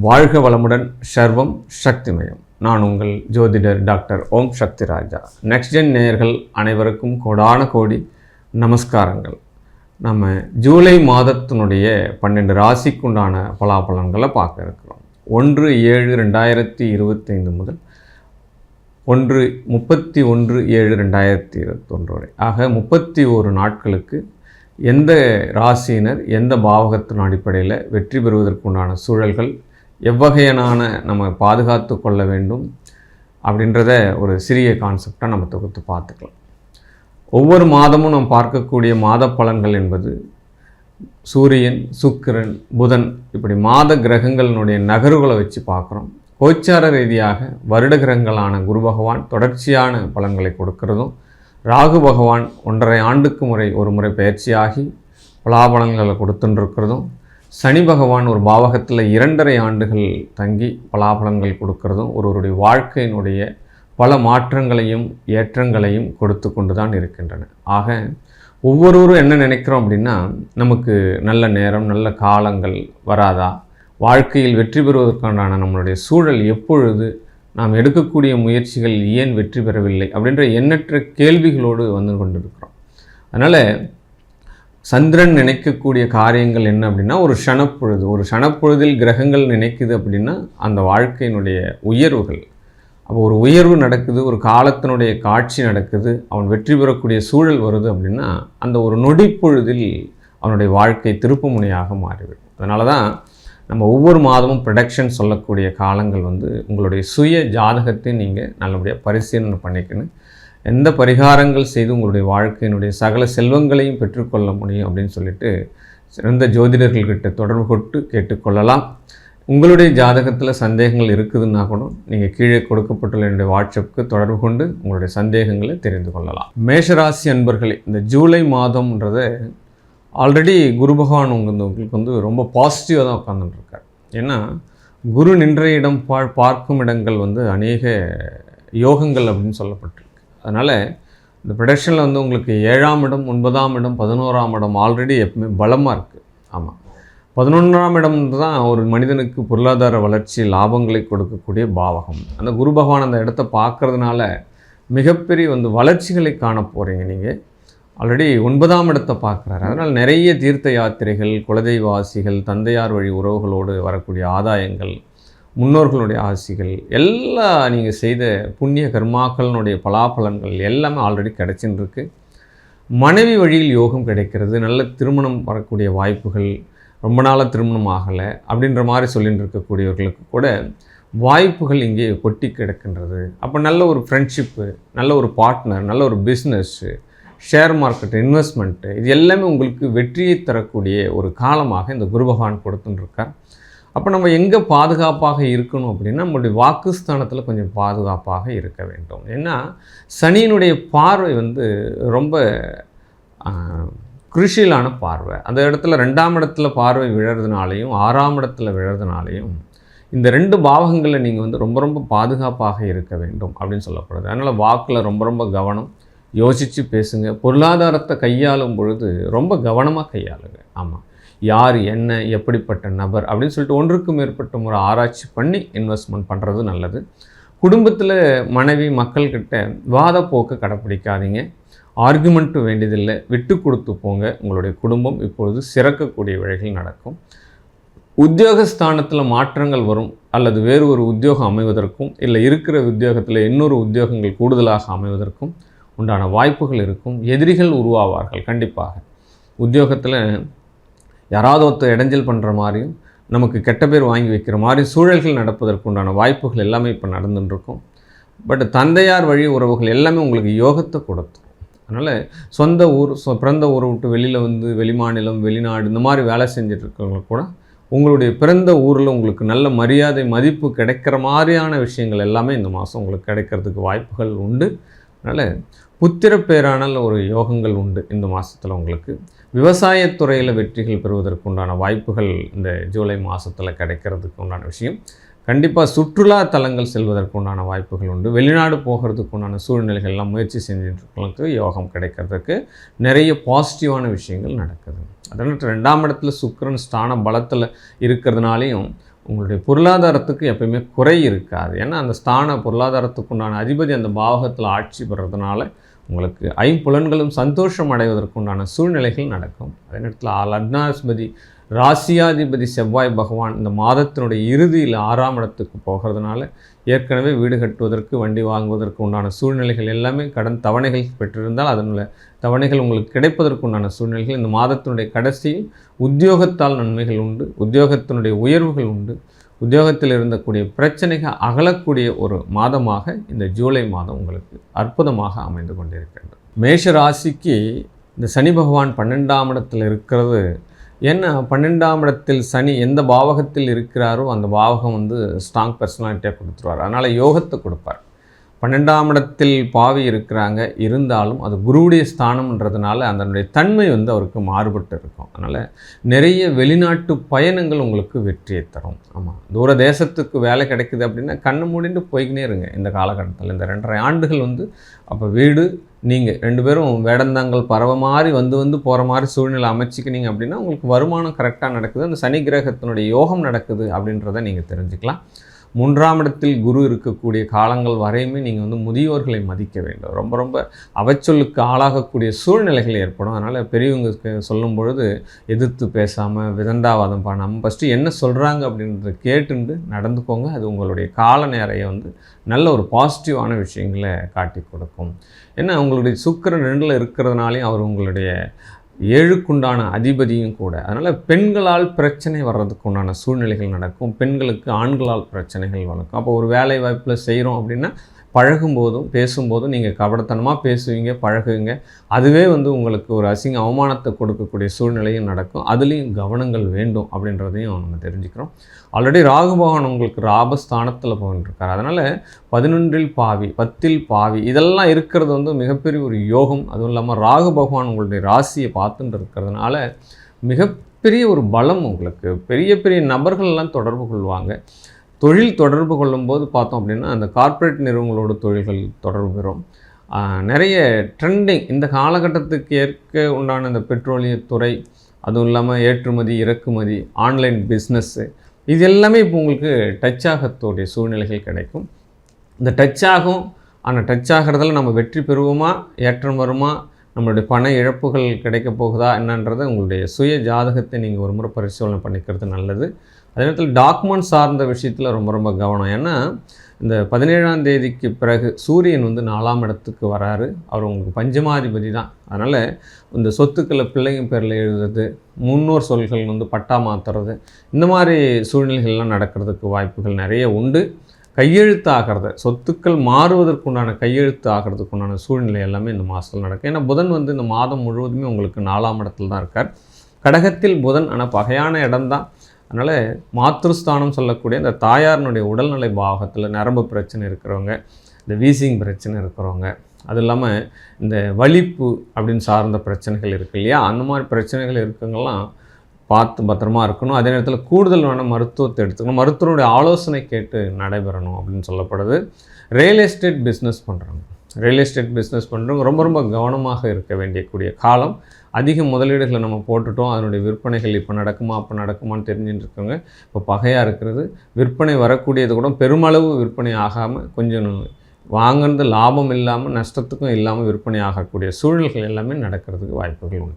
வாழ்க வளமுடன் சர்வம் சக்திமயம். நான் உங்கள் ஜோதிடர் doctor Om Sakthi Raja. Next gen நேயர்கள் அனைவருக்கும் கோடான கோடி நமஸ்காரங்கள். நம்ம ஜூலை மாதத்தினுடைய பன்னெண்டு ராசிக்குண்டான பலாபலன்களை பார்க்க இருக்கிறோம். ஒன்று ஏழு ரெண்டாயிரத்தி இருபத்தைந்து முதல் ஒன்று முப்பத்தி ஒன்று ஏழு ரெண்டாயிரத்தி இருபத்தொன்று வரை ஆக முப்பத்தி ஒரு நாட்களுக்கு எந்த ராசியினர் எந்த பாவகத்தின் அடிப்படையில் வெற்றி பெறுவதற்குண்டான சூழல்கள் எவ்வகையனான நம்ம பாதுகாத்து கொள்ள வேண்டும் அப்படின்றத ஒரு சிறிய கான்செப்டாக நம்ம தொகுத்து பார்த்துக்கலாம். ஒவ்வொரு மாதமும் நாம் பார்க்கக்கூடிய மாத பலன்கள் என்பது சூரியன் சுக்கிரன் புதன் இப்படி மாத கிரகங்களினுடைய நகர்வுகளை வச்சு பார்க்குறோம். கோச்சார ரீதியாக வருட கிரகங்களான குரு பகவான் தொடர்ச்சியான பலன்களை கொடுக்கிறதும் ராகு பகவான் ஒன்றரை ஆண்டுக்கு முறை ஒரு முறை பயிற்சியாகி பலாபலன்களை கொடுத்துட்டுருக்கிறதும் சனி பகவான் ஒரு பாவகத்தில் இரண்டரை ஆண்டுகள் தங்கி பலாபலன்கள் கொடுக்கறதும் ஒருவருடைய வாழ்க்கையினுடைய பல மாற்றங்களையும் ஏற்றங்களையும் கொடுத்து கொண்டு தான் இருக்கின்றன. ஆக ஒவ்வொருவரும் என்ன நினைக்கிறோம் அப்படின்னா நமக்கு நல்ல நேரம் நல்ல காலங்கள் வராதா? வாழ்க்கையில் வெற்றி பெறுவதற்கான நம்மளுடைய சூழல் எப்பொழுது? நாம் எடுக்கக்கூடிய முயற்சிகள் ஏன் வெற்றி பெறவில்லை? அப்படின்ற எண்ணற்ற கேள்விகளோடு வந்து கொண்டிருக்கிறோம். அதனால் சந்திரன் நினைக்கக்கூடிய காரியங்கள் என்ன அப்படின்னா ஒரு ஷணப்பொழுது ஒரு ஷணப்பொழுதில் கிரகங்கள் நினைக்குது அப்படின்னா அந்த வாழ்க்கையினுடைய உயர்வுகள். அப்போ ஒரு உயர்வு நடக்குது ஒரு காலத்தினுடைய காட்சி நடக்குது அவன் வெற்றி பெறக்கூடிய சூழல் வருது அப்படின்னா அந்த ஒரு நொடிப்பொழுதில் அவனுடைய வாழ்க்கை திருப்புமுனையாக மாறிவிடும். அதனால தான் நம்ம ஒவ்வொரு மாதமும் ப்ரொடக்ஷன் சொல்லக்கூடிய காலங்கள் வந்து உங்களுடைய சுய ஜாதகத்தை நீங்கள் நல்லபடியாக பரிசீலனை பண்ணிக்கணும். எந்த பரிகாரங்கள் செய்து உங்களுடைய வாழ்க்கையினுடைய சகல செல்வங்களையும் பெற்றுக்கொள்ள முடியும் அப்படின்னு சொல்லிட்டு சிறந்த ஜோதிடர்கள்கிட்ட தொடர்பு கொண்டு கேட்டுக்கொள்ளலாம். உங்களுடைய ஜாதகத்தில் சந்தேகங்கள் இருக்குதுன்னா கூட நீங்கள் கீழே கொடுக்கப்பட்டுள்ள என்னுடைய வாட்ஸ்அப்புக்கு தொடர்பு கொண்டு உங்களுடைய சந்தேகங்களை தெரிந்து கொள்ளலாம். மேஷராசி அன்பர்களே இந்த ஜூலை மாதம்ன்றதை ஆல்ரெடி குரு பகவான் உங்க உங்களுக்கு வந்து ரொம்ப பாசிட்டிவாக தான் உட்காந்துட்டுருக்கார் ஏன்னா குரு நின்ற இடம் பா பார்க்கும் இடங்கள் வந்து அநேக யோகங்கள் அப்படின்னு சொல்லப்பட்டிருக்கு. அதனால் இந்த ப்ரொடக்ஷனில் வந்து உங்களுக்கு ஏழாம் இடம் ஒன்பதாம் இடம் பதினோராம் இடம் ஆல்ரெடி எப்பவுமே பலமாக இருக்குது ஆமாம் பதினொன்றாம் இடம் தான் ஒரு மனிதனுக்கு பொருளாதார வளர்ச்சி லாபங்களை கொடுக்கக்கூடிய பாவகம். அந்த குரு பகவான் அந்த இடத்த பார்க்கறதுனால மிகப்பெரிய வந்து வளர்ச்சிகளை காண போகிறீங்க நீங்கள் ஆல்ரெடி ஒன்பதாம் இடத்தை பார்க்குறாரு. அதனால் நிறைய தீர்த்த யாத்திரைகள் குலதெய்வாசிகள் தந்தையார் வழி உறவுகளோடு வரக்கூடிய ஆதாயங்கள் முன்னோர்களுடைய ஆசிகள் எல்லா நீங்கள் செய்த புண்ணிய கர்மாக்களினுடைய பலாபலன்கள் எல்லாமே ஆல்ரெடி கிடைச்சின்னு மனைவி வழியில் யோகம் கிடைக்கிறது நல்ல திருமணம் வரக்கூடிய வாய்ப்புகள் ரொம்ப நாளாக திருமணம் ஆகலை அப்படின்ற மாதிரி சொல்லிட்டு இருக்கக்கூடியவர்களுக்கு கூட வாய்ப்புகள் இங்கே கொட்டி கிடக்கின்றது. அப்போ நல்ல ஒரு ஃப்ரெண்ட்ஷிப்பு நல்ல ஒரு பார்ட்னர் நல்ல ஒரு பிஸ்னஸ்ஸு ஷேர் மார்க்கெட் இன்வெஸ்ட்மெண்ட்டு இது எல்லாமே உங்களுக்கு வெற்றியை தரக்கூடிய ஒரு காலமாக இந்த குரு பகவான் கொடுத்துட்டுருக்கார் அப்போ நம்ம எங்கே பாதுகாப்பாக இருக்கணும் அப்படின்னா நம்மளுடைய வாக்குஸ்தானத்தில் கொஞ்சம் பாதுகாப்பாக இருக்க வேண்டும். ஏன்னா சனியினுடைய பார்வை வந்து ரொம்ப குருஷியலான பார்வை. அந்த இடத்துல ரெண்டாம் இடத்துல பார்வை விழறதுனாலையும் ஆறாம் இடத்துல விழறதுனாலையும் இந்த ரெண்டு பாவகங்களில் நீங்கள் வந்து ரொம்ப ரொம்ப பாதுகாப்பாக இருக்க வேண்டும் அப்படின்னு சொல்லப்படுது. அதனால் வாக்கில் ரொம்ப ரொம்ப கவனம். யோசித்து பேசுங்க. பொருளாதாரத்தை கையாளும் பொழுது ரொம்ப கவனமாக கையாளுங்க. ஆமாம் யார் என்ன எப்படிப்பட்ட நபர் அப்படின்னு சொல்லிட்டு ஒன்றுக்கும் மேற்பட்ட முறை ஆராய்ச்சி பண்ணி இன்வெஸ்ட்மெண்ட் பண்ணுறது நல்லது. குடும்பத்தில் மனைவி மக்கள்கிட்ட வாதப்போக்கு கடைப்பிடிக்காதீங்க. ஆர்குமெண்ட்டு வேண்டியதில்லை. விட்டு கொடுத்து போங்க. உங்களுடைய குடும்பம் இப்பொழுது சிறக்கக்கூடிய வழிகள் நடக்கும். உத்தியோகஸ்தானத்தில் மாற்றங்கள் வரும் அல்லது வேறு ஒரு உத்தியோகம் அமைவதற்கும் இல்லை இருக்கிற உத்தியோகத்தில் இன்னொரு உத்தியோகங்கள் கூடுதலாக அமைவதற்கும் உண்டான வாய்ப்புகள் இருக்கும். எதிரிகள் உருவாவார்கள் கண்டிப்பாக. உத்தியோகத்தில் யாராவது ஒருத்தர் இடைஞ்சல் பண்ணுற மாதிரியும் நமக்கு கெட்ட பேர் வாங்கி வைக்கிற மாதிரி சூழல்கள் நடப்பதற்கு உண்டான வாய்ப்புகள் எல்லாமே இப்போ நடந்துட்டுருக்கும். பட் தந்தையார் வழி உறவுகள் எல்லாமே உங்களுக்கு யோகத்தை கொடுத்துரும் அதனால் சொந்த ஊர் சொ பிறந்த ஊரை விட்டு வெளியில் வந்து வெளிமாநிலம் வெளிநாடு இந்த மாதிரி வேலை செஞ்சுட்ருக்கவங்க கூட உங்களுடைய பிறந்த ஊரில் உங்களுக்கு நல்ல மரியாதை மதிப்பு கிடைக்கிற மாதிரியான விஷயங்கள் எல்லாமே இந்த மாதம் உங்களுக்கு கிடைக்கிறதுக்கு வாய்ப்புகள் உண்டு. அதனால் புத்திர பேரானல் ஒரு யோகங்கள் உண்டு இந்த மாதத்தில் உங்களுக்கு. விவசாயத்துறையில் வெற்றிகள் பெறுவதற்கு உண்டான வாய்ப்புகள் இந்த ஜூலை மாதத்தில் கிடைக்கிறதுக்கு உண்டான விஷயம். கண்டிப்பாக சுற்றுலா தலங்கள் செல்வதற்கு உண்டான வாய்ப்புகள் உண்டு. வெளிநாடு போகிறதுக்கு உண்டான சூழ்நிலைகள்லாம் முயற்சி செஞ்சுட்டு யோகம் கிடைக்கிறதுக்கு நிறைய பாசிட்டிவான விஷயங்கள் நடக்குது. அதனால் ரெண்டாம் இடத்துல சுக்கிரன் ஸ்தான பலத்தில் இருக்கிறதுனாலையும் உங்களுடைய பொருளாதாரத்துக்கு எப்பயுமே குறை இருக்காது. ஏன்னா அந்த ஸ்தான பொருளாதாரத்துக்கு உண்டான அதிபதி அந்த பாவகத்தில் ஆட்சி பெறதுனால உங்களுக்கு ஐம்புலன்களும் சந்தோஷம் அடைவதற்குண்டான சூழ்நிலைகள் நடக்கும். அதே நேரத்தில் லக்னாதிபதி ராசியாதிபதி செவ்வாய் பகவான் இந்த மாதத்தினுடைய இறுதியில் ஆறாம் இடத்துக்கு போகிறதுனால ஏற்கனவே வீடு கட்டுவதற்கு வண்டி வாங்குவதற்கு உண்டான சூழ்நிலைகள் எல்லாமே கடன் தவணைகள் பெற்றிருந்தால் அதனுள்ள தவணைகள் உங்களுக்கு கிடைப்பதற்கு உண்டான சூழ்நிலைகள். இந்த மாதத்தினுடைய கடைசியில் உத்தியோகத்தால் நன்மைகள் உண்டு உத்தியோகத்தினுடைய உயர்வுகள் உண்டு. உத்தியோகத்தில் இருந்தக்கூடிய பிரச்சனைகள் அகலக்கூடிய ஒரு மாதமாக இந்த ஜூலை மாதம் உங்களுக்கு அற்புதமாக அமைந்து கொண்டிருக்கின்றது. மேஷ ராசிக்கு இந்த சனி பகவான் பன்னெண்டாம் இடத்தில் இருக்கிறது. ஏன்னா பன்னெண்டாம் இடத்தில் சனி எந்த பாவகத்தில் இருக்கிறாரோ அந்த பாவகம் வந்து ஸ்ட்ராங் பர்சனாலிட்டியாக கொடுத்துருவார். அதனால் யோகத்தை கொடுப்பார். பன்னெண்டாம் இடத்தில் பாவி இருக்கிறாங்க இருந்தாலும் அது குருவுடைய ஸ்தானம்ன்றதுனால அதனுடைய தன்மை வந்து அவருக்கு மாறுபட்டு இருக்கும். அதனால் நிறைய வெளிநாட்டு பயணங்கள் உங்களுக்கு வெற்றியை தரும். ஆமாம் தூர தேசத்துக்கு வேலை கிடைக்குது அப்படின்னா கண்ணு மூடிட்டு போய்கினே இருங்க. இந்த காலகட்டத்தில் இந்த ரெண்டரை ஆண்டுகள் வந்து அப்போ வீடு நீங்கள் ரெண்டு பேரும் வேடந்தாங்கள் பறவை மாதிரி வந்து வந்து போகிற மாதிரி சூழ்நிலை அமைச்சிக்கினீங்க அப்படின்னா உங்களுக்கு வருமானம் கரெக்டாக நடக்குது. அந்த சனி கிரகத்தினுடைய யோகம் நடக்குது அப்படின்றத நீங்கள் தெரிஞ்சுக்கலாம். மூன்றாம் இடத்தில் குரு இருக்கக்கூடிய காலங்கள் வரையுமே நீங்கள் வந்து முதியோர்களை மதிக்க வேண்டும். ரொம்ப ரொம்ப அவச்சொல்லுக்கு ஆளாகக்கூடிய சூழ்நிலைகள் ஏற்படும். அதனால் பெரியவங்க சொல்லும் பொழுது எதிர்த்து பேசாமல் விதண்டாவாதம் பண்ணாமல் ஃபஸ்ட்டு என்ன சொல்கிறாங்க அப்படின்றத கேட்டுண்டு நடந்துக்கோங்க. அது உங்களுடைய கால நேரையை வந்து நல்ல ஒரு பாசிட்டிவான விஷயங்களை காட்டி கொடுக்கும். ஏன்னா உங்களுடைய சுக்கரன் ரெண்டில் இருக்கிறதுனாலையும் அவர் உங்களுடைய ஏழுக்குண்டான அதிபதியும் கூட. அதனால் பெண்களால் பிரச்சனை வர்றதுக்கு உண்டான சூழ்நிலைகள் நடக்கும். பெண்களுக்கு ஆண்களால் பிரச்சனைகள் வளர்க்கும். அப்போ ஒரு வேலை வாய்ப்பில் செய்கிறோம் அப்படின்னா பழகும்போதும் பேசும்போதும் நீங்கள் கபடத்தனமாக பேசுவீங்க பழகுவீங்க. அதுவே வந்து உங்களுக்கு ஒரு அசிங்க அவமானத்தை கொடுக்கக்கூடிய சூழ்நிலையும் நடக்கும். அதுலேயும் கவனங்கள் வேண்டும் அப்படின்றதையும் நம்ம தெரிஞ்சுக்கிறோம். ஆல்ரெடி ராகு பகவான் உங்களுக்கு ராபஸ்தானத்தில் போயிட்டுருக்கார் அதனால் பதினொன்றில் பாவி பத்தில் பாவி இதெல்லாம் இருக்கிறது வந்து மிகப்பெரிய ஒரு யோகம். அதுவும் இல்லாமல் ராகு பகவான் உங்களுடைய ராசியை பார்த்துட்டு இருக்கிறதுனால மிகப்பெரிய ஒரு பலம் உங்களுக்கு. பெரிய பெரிய நபர்கள்லாம் தொடர்பு கொள்வாங்க. தொழில் தொடர்பு கொள்ளும்போது பார்த்தோம் அப்படின்னா அந்த கார்ப்பரேட் நிறுவனங்களோட தொழில்கள் தொடர்பு பெறும். நிறைய ட்ரெண்டிங் இந்த காலகட்டத்துக்கு ஏற்க உண்டான இந்த பெட்ரோலியத்துறை அதுவும் இல்லாமல் ஏற்றுமதி இறக்குமதி ஆன்லைன் பிஸ்னஸ்ஸு இது எல்லாமே இப்போ உங்களுக்கு டச் ஆகத்தோடைய சூழ்நிலைகள் கிடைக்கும். இந்த டச் ஆகும் ஆனால் டச் ஆகிறதுல நம்ம வெற்றி பெறுவோமா ஏற்றம் வருமா நம்மளுடைய பண இழப்புகள் கிடைக்க போகுதா என்னன்றதை உங்களுடைய சுய ஜாதகத்தை நீங்கள் ஒரு முறை பரிசோதனை பண்ணிக்கிறது நல்லது. அதே நேரத்தில் டாக்குமெண்ட் சார்ந்த விஷயத்தில் ரொம்ப ரொம்ப கவனம். ஏன்னா இந்த பதினேழாம் தேதிக்கு பிறகு சூரியன் வந்து நாலாம் இடத்துக்கு வராரு. அவர் உங்களுக்கு பஞ்சமாதிபதி தான். அதனால் இந்த சொத்துக்களை பிள்ளைங்க பேரில் எழுதுறது முன்னோர் சொல்கள் வந்து பட்டா மாற்றுறது இந்த மாதிரி சூழ்நிலைகள்லாம் நடக்கிறதுக்கு வாய்ப்புகள் நிறைய உண்டு. கையெழுத்து ஆகிறது சொத்துக்கள் மாறுவதற்குண்டான கையெழுத்து ஆகிறதுக்குண்டான சூழ்நிலை எல்லாமே இந்த மாதத்தில் நடக்கும். ஏன்னா புதன் வந்து இந்த மாதம் முழுவதுமே உங்களுக்கு நாலாம் இடத்துல தான் இருக்கார். கடகத்தில் புதன் ஆனால் பகையான இடம்தான் அதனால் மாத்ருஸ்தானம் சொல்லக்கூடிய இந்த தாயாரினுடைய உடல்நிலை பாகத்தில் நரம்பு பிரச்சனை இருக்கிறவங்க இந்த வீசிங் பிரச்சனை இருக்கிறவங்க அது இல்லாமல் இந்த வலிப்பு அப்படின்னு சார்ந்த பிரச்சனைகள் இருக்குது இல்லையா? அந்த மாதிரி பிரச்சனைகள் இருக்குங்கெல்லாம் பார்த்து பத்திரமா இருக்கணும். அதே நேரத்தில் கூடுதல் வேணும் மருத்துவத்தை எடுத்துக்கணும். மருத்துவனுடைய ஆலோசனை கேட்டு நடைபெறணும் அப்படின்னு சொல்லப்படுது. ரியல் எஸ்டேட் பிஸ்னஸ் பண்ணுறாங்க ரியல் எஸ்டேட் பிஸ்னஸ் பண்ணுறவங்க ரொம்ப ரொம்ப கவனமாக இருக்க வேண்டியக்கூடிய காலம். அதிக முதலீடுகளை நம்ம போட்டுட்டோம். அதனுடைய விற்பனைகள் இப்போ நடக்குமா அப்போ நடக்குமான்னு தெரிஞ்சுட்டு இருக்கவங்க இப்போ பகையாக இருக்கிறது. விற்பனை வரக்கூடியது கூட பெருமளவு விற்பனை ஆகாமல் கொஞ்சம் வாங்கினது லாபம் இல்லாமல் நஷ்டத்துக்கும் இல்லாமல் விற்பனை ஆகக்கூடிய சூழல்கள் எல்லாமே நடக்கிறதுக்கு வாய்ப்புகள் உண்டு.